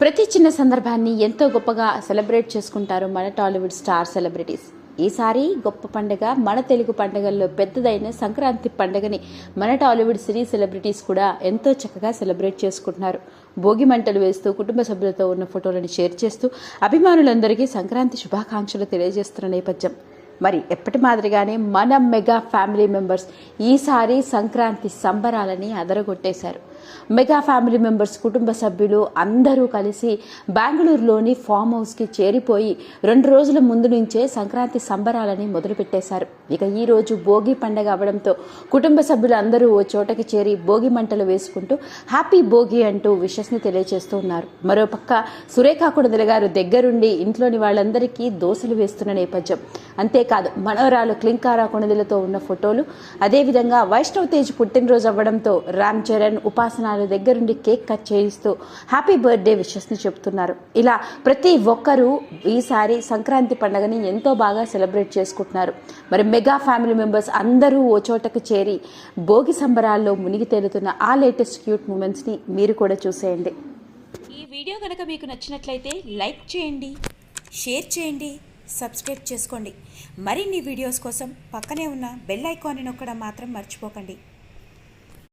ప్రతి చిన్న సందర్భాన్ని ఎంతో గొప్పగా సెలబ్రేట్ చేసుకుంటారు మన టాలీవుడ్ స్టార్ సెలబ్రిటీస్. ఈసారి గొప్ప పండుగ మన తెలుగు పండుగల్లో పెద్దదైన సంక్రాంతి పండుగని మన టాలీవుడ్ సినీ సెలబ్రిటీస్ కూడా ఎంతో చక్కగా సెలబ్రేట్ చేసుకుంటున్నారు. భోగి మంటలు వేస్తూ కుటుంబ సభ్యులతో ఉన్న ఫోటోలను షేర్ చేస్తూ అభిమానులందరికీ సంక్రాంతి శుభాకాంక్షలు తెలియజేస్తున్న నేపథ్యం. మరి ఎప్పటి మాదిరిగానే మన మెగా ఫ్యామిలీ మెంబర్స్ ఈసారి సంక్రాంతి సంబరాలని అదరగొట్టేశారు. మెగా ఫ్యామిలీ మెంబర్స్ కుటుంబ సభ్యులు అందరూ కలిసి బెంగళూరులోని ఫామ్ హౌస్కి చేరిపోయి రెండు రోజుల ముందు నుంచే సంక్రాంతి సంబరాలని మొదలుపెట్టేశారు. ఇక ఈ రోజు భోగి పండగ అవడంతో కుటుంబ సభ్యులు అందరూ ఓ చోటకి చేరి భోగి మంటలు వేసుకుంటూ హ్యాపీ భోగి అంటూ విషస్ని తెలియజేస్తూ ఉన్నారు. మరోపక్క సురేఖ కొడదల గారు దగ్గరుండి ఇంట్లోని వాళ్ళందరికీ దోశలు వేస్తున్న నేపథ్యం. అంతేకాదు మనవరాలు క్లింకారా కొణిదలతో ఉన్న ఫోటోలు అదేవిధంగా వైష్ణవ్ తేజ్ పుట్టినరోజు అవ్వడంతో రామ్ చరణ్ ఉపాసనాలు దగ్గరుండి కేక్ కట్ చేయిస్తూ హ్యాపీ బర్త్డే విషెస్ని చెప్తున్నారు. ఇలా ప్రతి ఒక్కరూ ఈసారి సంక్రాంతి పండుగని ఎంతో బాగా సెలబ్రేట్ చేసుకుంటున్నారు. మరి మెగా ఫ్యామిలీ మెంబర్స్ అందరూ ఓ చోటకు చేరి భోగి సంబరాల్లో మునిగి తేలుతున్న ఆ లేటెస్ట్ క్యూట్ మూమెంట్స్ని మీరు కూడా చూసేయండి. ఈ వీడియో కనుక మీకు నచ్చినట్లయితే లైక్ చేయండి షేర్ చేయండి సబ్స్క్రైబ్ చేసుకోండి. మరిన్ని వీడియోస్ కోసం పక్కనే ఉన్న బెల్ ఐకాన్ని నొక్కడం మాత్రం మర్చిపోకండి.